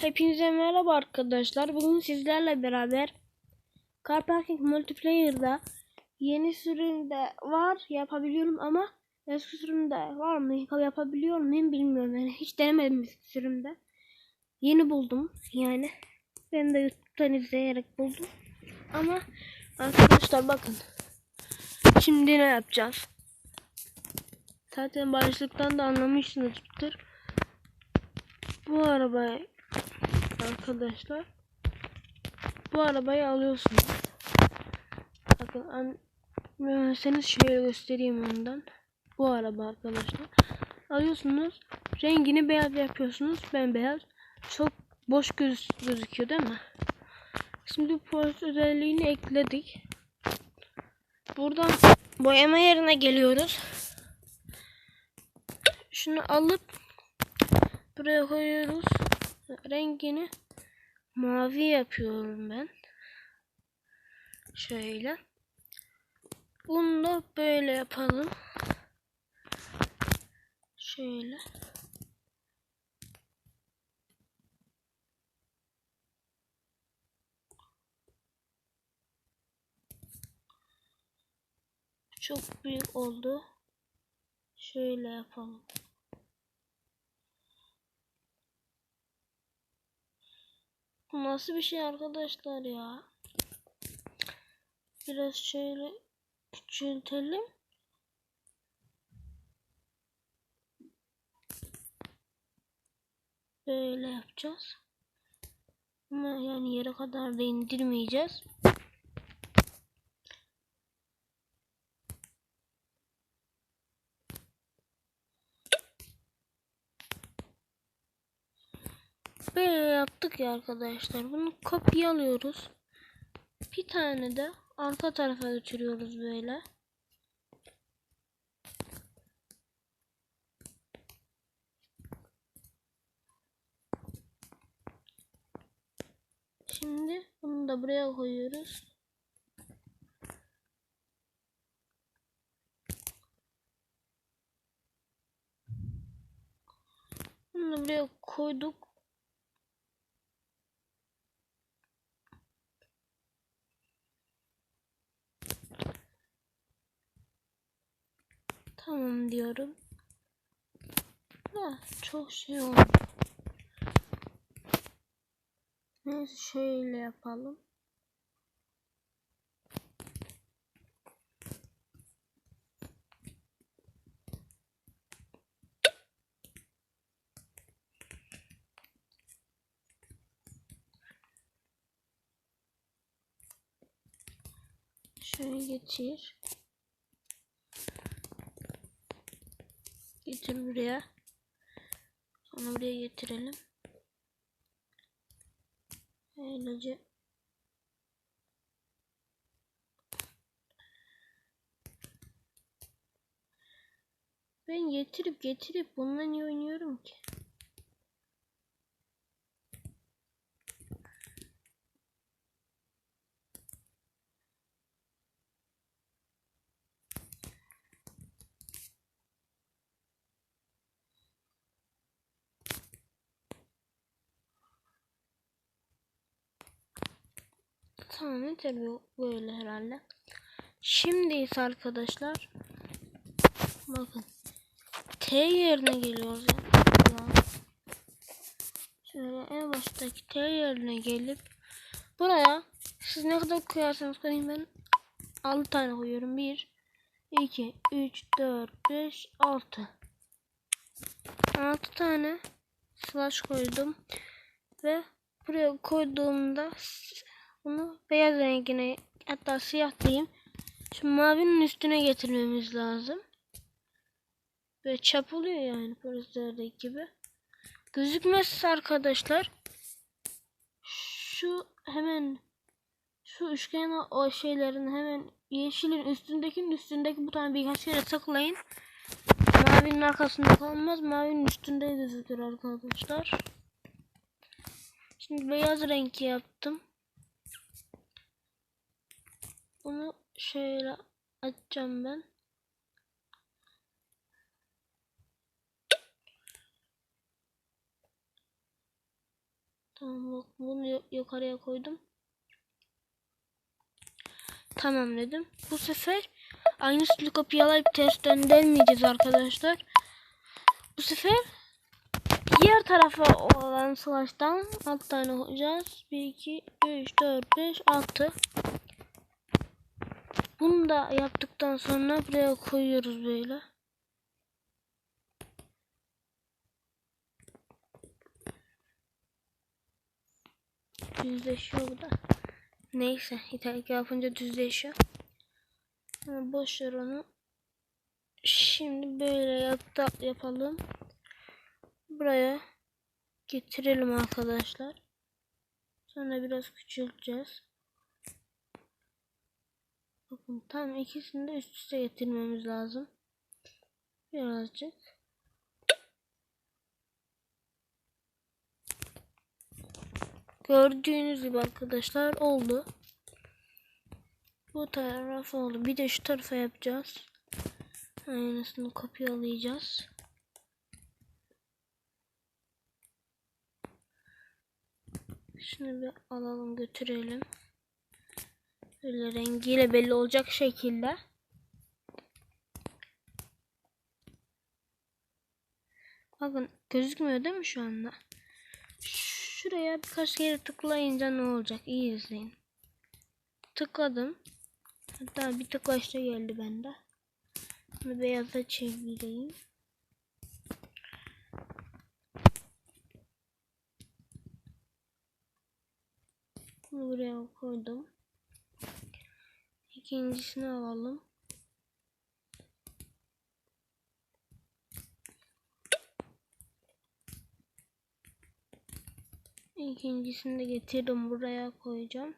Hepinize merhaba arkadaşlar. Bugün sizlerle beraber Car Parking Multiplayer'da yeni sürümde var yapabiliyorum ama eski sürümde var mı yapabiliyor muyum bilmiyorum. Yani hiç denemedim eski sürümde. Yeni buldum yani. Ben de YouTube'dan izleyerek buldum. Ama arkadaşlar bakın. Şimdi ne yapacağız? Zaten başlıktan da anlamışsınızdır. Bu arabayı arkadaşlar bu arabayı alıyorsunuz. Bakın an görmezseniz şöyle göstereyim ondan. Bu araba arkadaşlar. Alıyorsunuz. Rengini beyaz yapıyorsunuz. Bembeyaz. Çok boş göz gözüküyor değil mi? Şimdi post özelliğini ekledik. Buradan boyama yerine geliyoruz. Şunu alıp buraya koyuyoruz. Rengini mavi yapıyorum ben. Şöyle. Bunu da böyle yapalım. Şöyle. Çok büyük oldu. Şöyle yapalım. Nasıl bir şey arkadaşlar ya? Biraz şöyle küçültelim. Böyle yapacağız. Ama yani yere kadar da indirmeyeceğiz. Böyle yaptık ya arkadaşlar. Bunu kopyalıyoruz. Bir tane de arka tarafa götürüyoruz böyle. Şimdi bunu da buraya koyuyoruz. Bunu buraya koyduk. Tamam diyorum. Ha, çok şey oldu. Neyse şöyle yapalım. Şöyle getir. Getir buraya. Sonra buraya getirelim. Böylece Ben getirip getirip bununla niye oynuyorum ki? Tamam yeter böyle herhalde. Şimdi ise arkadaşlar bakın T yerine geliyoruz. Şöyle en baştaki T yerine gelip buraya siz ne kadar koyarsanız koyayım ben 6 tane koyuyorum. 1 2 3 4 5 6 6 tane slash koydum ve buraya koyduğumda bunu beyaz rengine hatta siyah diyeyim. Şu mavinin üstüne getirmemiz lazım. Böyle çap oluyor yani polislerdeki gibi. Gözükmezse arkadaşlar şu hemen şu üçgen o şeylerin hemen yeşilin üstündekinin üstündeki butona birkaç kere tıklayın. Mavinin arkasında kalmaz. Mavinin üstünde gözükür arkadaşlar. Şimdi beyaz renk yaptım. Bunu şöyle açacağım ben. Tamam bak bunu yu- yukarıya koydum. Tamam dedim. Bu sefer aynı stili kopyalayıp ters döndürmeyeceğiz arkadaşlar. Bu sefer diğer tarafa olan slash'tan 6 tane koyacağız. 1, 2, 3, 4, 5, 6. Bunu da yaptıktan sonra buraya koyuyoruz böyle. Düzleşiyor bu da. Neyse itelik yapınca düzleşiyor. Boş ver onu. Şimdi böyle yap da yapalım. Buraya getirelim arkadaşlar. Sonra biraz küçülteceğiz. Bakın tam ikisini de üst üste getirmemiz lazım. Birazcık. Gördüğünüz gibi arkadaşlar oldu. Bu taraf oldu. Bir de şu tarafa yapacağız. Aynısını kopyalayacağız. Şunu bir alalım götürelim. Böyle rengiyle belli olacak şekilde. Bakın gözükmüyor değil mi şu anda? Şuraya birkaç kere tıklayınca ne olacak? İyi izleyin. Tıkladım. Hatta bir tıklaşta geldi bende. Bunu beyaza çevireyim. Bunu buraya koydum. İkincisini alalım. İkincisini de getirdim buraya koyacağım.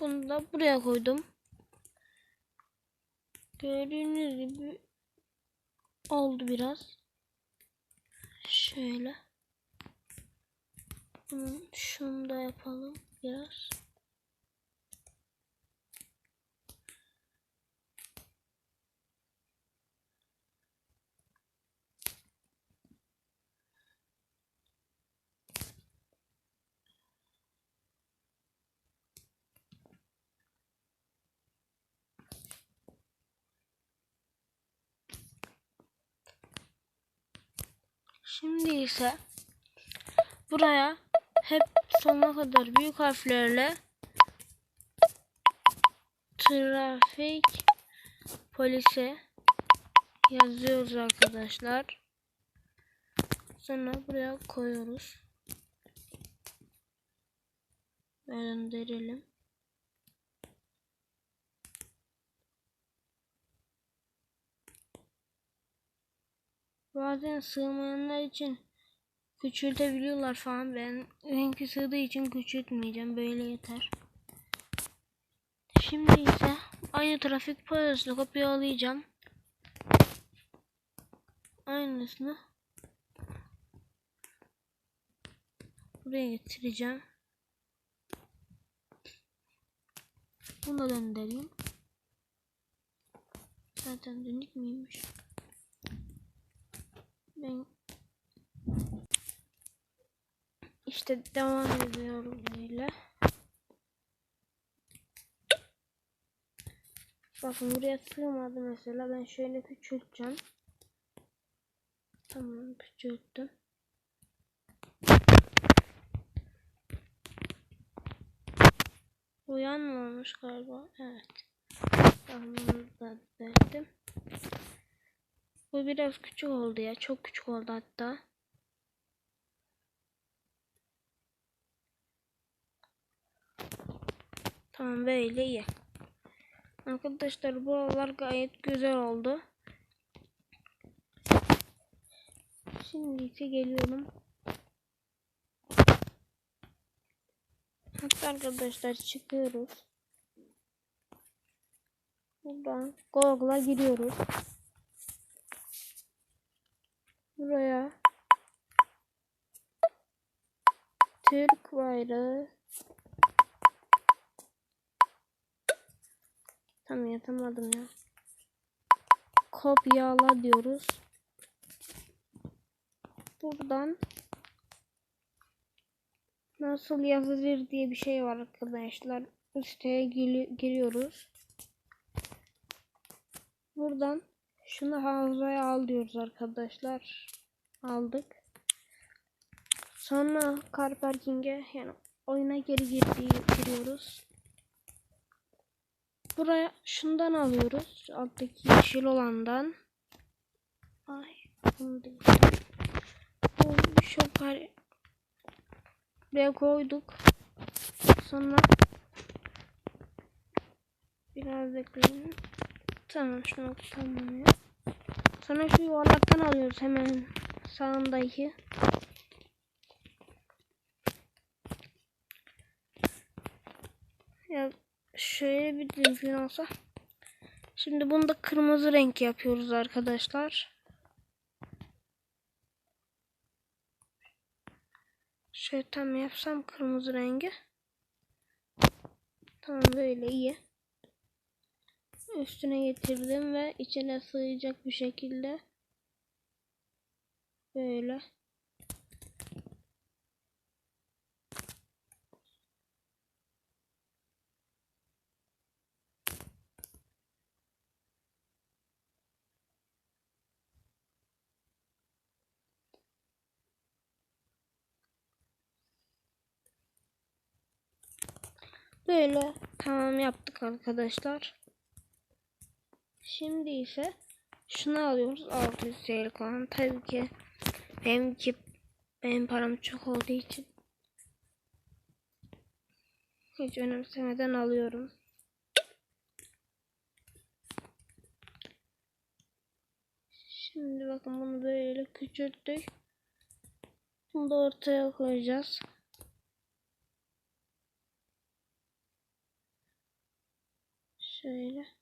Bunu da buraya koydum. Gördüğünüz gibi oldu biraz. Şöyle. Şunu da yapalım biraz. Şimdi ise buraya hep sonuna kadar büyük harflerle trafik polise yazıyoruz arkadaşlar. Sonra buraya koyuyoruz. Gönderelim. Bazen sığmayanlar için küçültebiliyorlar falan. Ben renki sığdığı için küçültmeyeceğim. Böyle yeter. Şimdi ise aynı trafik parasını kopyalayacağım. Aynısını buraya getireceğim. Bunu da göndereyim. Zaten dönük müymüş? Ben işte devam ediyorum böyle. Bakın buraya sığmadı mesela. Ben şöyle küçülteceğim. Tamam küçülttüm. Uyanmamış galiba. Evet. Tamam da düzelttim. Bu biraz küçük oldu ya. Çok küçük oldu hatta. Tamam böyle iyi. Arkadaşlar buralar gayet güzel oldu. Şimdi ise geliyorum. Hatta arkadaşlar çıkıyoruz. Buradan Google'a giriyoruz. Buraya Türk bayrağı Tam yapamadım ya. Kopyala diyoruz. Buradan nasıl yazılır diye bir şey var arkadaşlar. Giri- giriyoruz. Buradan şunu hafızaya al diyoruz arkadaşlar. Aldık. Sonra car parking'e yani oyuna geri giriyoruz. Buraya şundan alıyoruz. Alttaki yeşil olandan. Ay. Bu şokar buraya koyduk. Sonra biraz bekleyin. Tamam şunu tamamlıyor. Sonra şu yuvarlaktan alıyoruz hemen sağındaki. Ya şöyle bir düzgün olsa. Şimdi bunu da kırmızı renk yapıyoruz arkadaşlar. Şöyle tam yapsam kırmızı rengi. Tamam böyle iyi. Üstüne getirdim ve içine sığacak bir şekilde böyle Böyle tamam yaptık arkadaşlar. Şimdi ise şunu alıyoruz. 600 TL falan. Tabii ki benimki benim param çok olduğu için hiç önemsemeden alıyorum. Şimdi bakın bunu böyle küçülttük. Bunu da ortaya koyacağız. Şöyle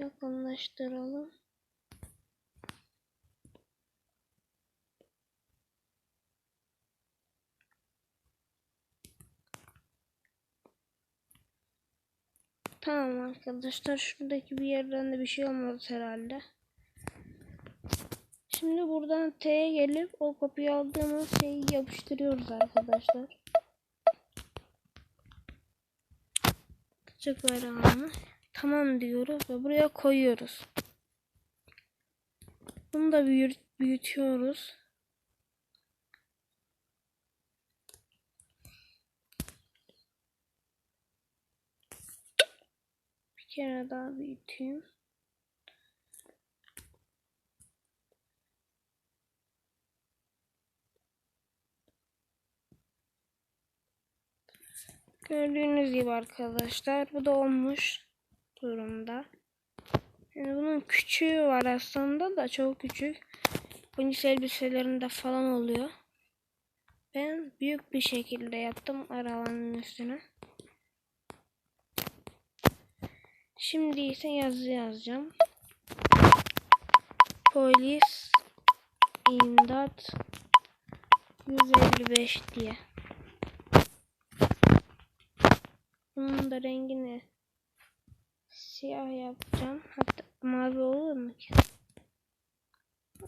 yakınlaştıralım. Tamam arkadaşlar şuradaki bir yerden de bir şey olmaz herhalde. Şimdi buradan T'ye gelip o kopya aldığımız şeyi yapıştırıyoruz arkadaşlar. Türk bayrağını tamam diyoruz ve buraya koyuyoruz. Bunu da büyüt büyütüyoruz. Bir kere daha büyüteyim. Gördüğünüz gibi arkadaşlar bu da olmuş durumda. Yani bunun küçüğü var aslında da çok küçük. Polis elbiselerinde falan oluyor. Ben büyük bir şekilde yaptım arabanın üstüne. Şimdi ise yazı yazacağım. Polis imdat 155 diye. Bunun da rengini siyah yapacağım. Hatta mavi olur mu ki?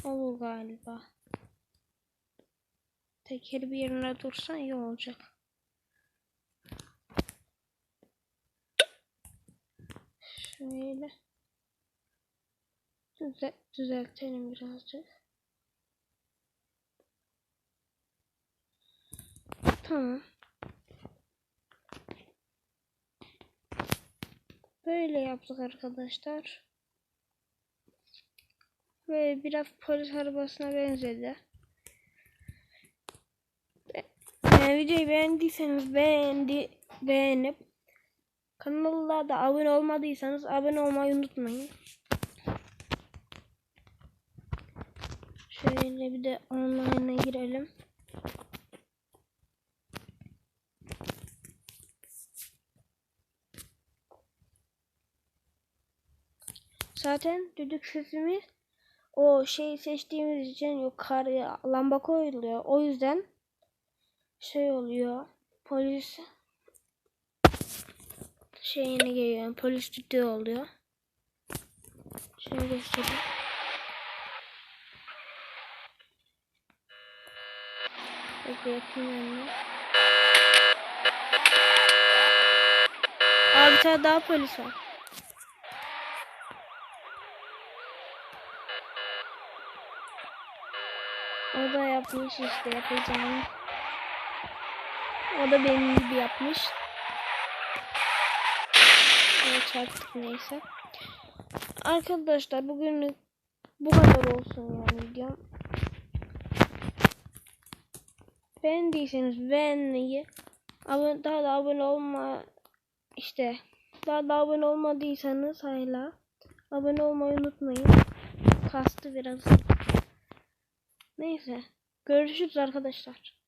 Olur galiba. Tekeri bir yerine dursa iyi olacak. Şöyle Düze düzeltelim birazcık. Tamam. Böyle yaptık arkadaşlar. Ve biraz polis arabasına benzedi. Yani videoyu beğendiyseniz beğendi, beğenip kanala da abone olmadıysanız abone olmayı unutmayın. Şöyle bir de online'a girelim. Zaten düdük sesimi o şeyi seçtiğimiz için yukarıya lamba koyuluyor. O yüzden şey oluyor. Polis şeyine geliyor. Polis düdüğü oluyor. Şöyle göstereyim. Bekle yapayım yanına. Aa bir tane daha polis var. O da yapmış işte yapacağını. O da benim gibi yapmış. Çarptık neyse. Arkadaşlar bugünlük bu kadar olsun yani videom. Beğendiyseniz beğenmeyi, abone, daha da abone olma işte daha da abone olmadıysanız hala abone olmayı unutmayın. Kastı biraz. Neyse. Görüşürüz arkadaşlar.